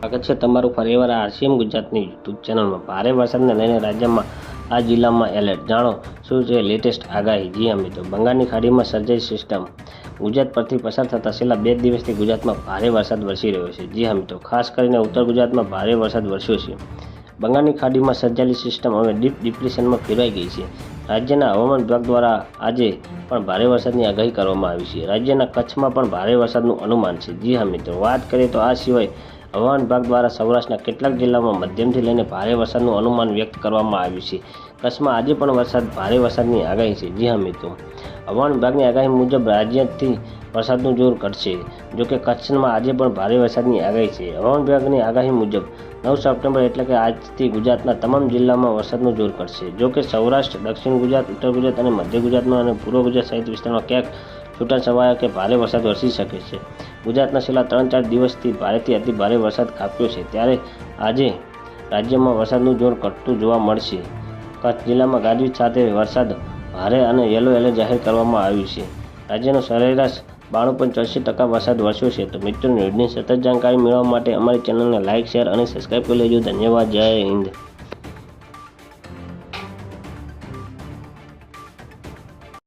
સ્વાગત છે તમારું ફરીવાર આરસીએમ ગુજરાતની યુટ્યુબ ચેનલમાં. ભારે વરસાદને લઈને રાજ્યમાં આ જિલ્લામાં એલર્ટ. જાણો શું છે લેટેસ્ટ આગાહી? જી મિત્રો, બંગાળની ખાડીમાં સર્જાઈ સિસ્ટમ. ગુજરાત પરથી પસાર થતા છેલ્લા બે દિવસથી ગુજરાતમાં ભારે વરસાદ વરસી રહ્યો છે. જી મિત્રો, ખાસ કરીને ઉત્તર ગુજરાતમાં ભારે વરસાદ વરસ્યો છે. બંગાળની ખાડીમાં સર્જાયેલી સિસ્ટમ હવે ડીપ ડિપ્રેશનમાં ફેરવાઈ ગઈ છે. રાજ્યના હવામાન વિભાગ દ્વારા આજે પણ ભારે વરસાદની આગાહી કરવામાં આવી છે. રાજ્યના કચ્છમાં પણ ભારે વરસાદનું અનુમાન છે. જી હા મિત્રો, વાત કરીએ તો આ સિવાય હવામાન વિભાગ દ્વારા સૌરાષ્ટ્રના કેટલાક જિલ્લામાં મધ્યમથી લઈને ભારે વરસાદનું અનુમાન વ્યક્ત કરવામાં આવ્યું છે. કચ્છમાં આજે પણ વરસાદ ભારે વરસાદની આગાહી છે. જી હા, મિત્રો. હવામાન વિભાગની આગાહી મુજબ રાજ્યથી વરસાદનું જોર ઘટશે જોકે કચ્છમાં આજે પણ ભારે વરસાદની આગાહી છે. હવામાન વિભાગની આગાહી મુજબ નવ સપ્ટેમ્બર એટલે કે આજથી ગુજરાતના તમામ જિલ્લામાં વરસાદનું જોર ઘટશે જોકે સૌરાષ્ટ્ર, દક્ષિણ ગુજરાત, ઉત્તર ગુજરાત અને મધ્ય ગુજરાતમાં અને પૂર્વ ગુજરાત સહિત વિસ્તારમાં ક્યાંક છૂટાછવાયા કે ભારે વરસાદ વરસી શકે છે. ગુજરાતના છેલ્લા ત્રણ ચાર દિવસથી ભારેથી અતિ ભારે વરસાદ ખાપ્યો છે. ત્યારે આજે રાજ્યમાં વરસાદનું જોર ઘટતું જોવા મળશે. કચ્છ જિલ્લામાં ગાજવીજ સાથે વરસાદ ભારે અને યલો એલર્ટ જાહેર કરવામાં આવ્યું છે. રાજ્યનો સરેરાશ બાણું પોઈન્ટ ચોસી ટકા વરસાદ વરસ્યો છે. તો મિત્રો, ન્યૂઝની સતત જાણકારી મેળવવા માટે અમારી ચેનલને લાઇક શેર અને સબસ્ક્રાઈબ કરી લેજો. ધન્યવાદ. જય હિન્દ.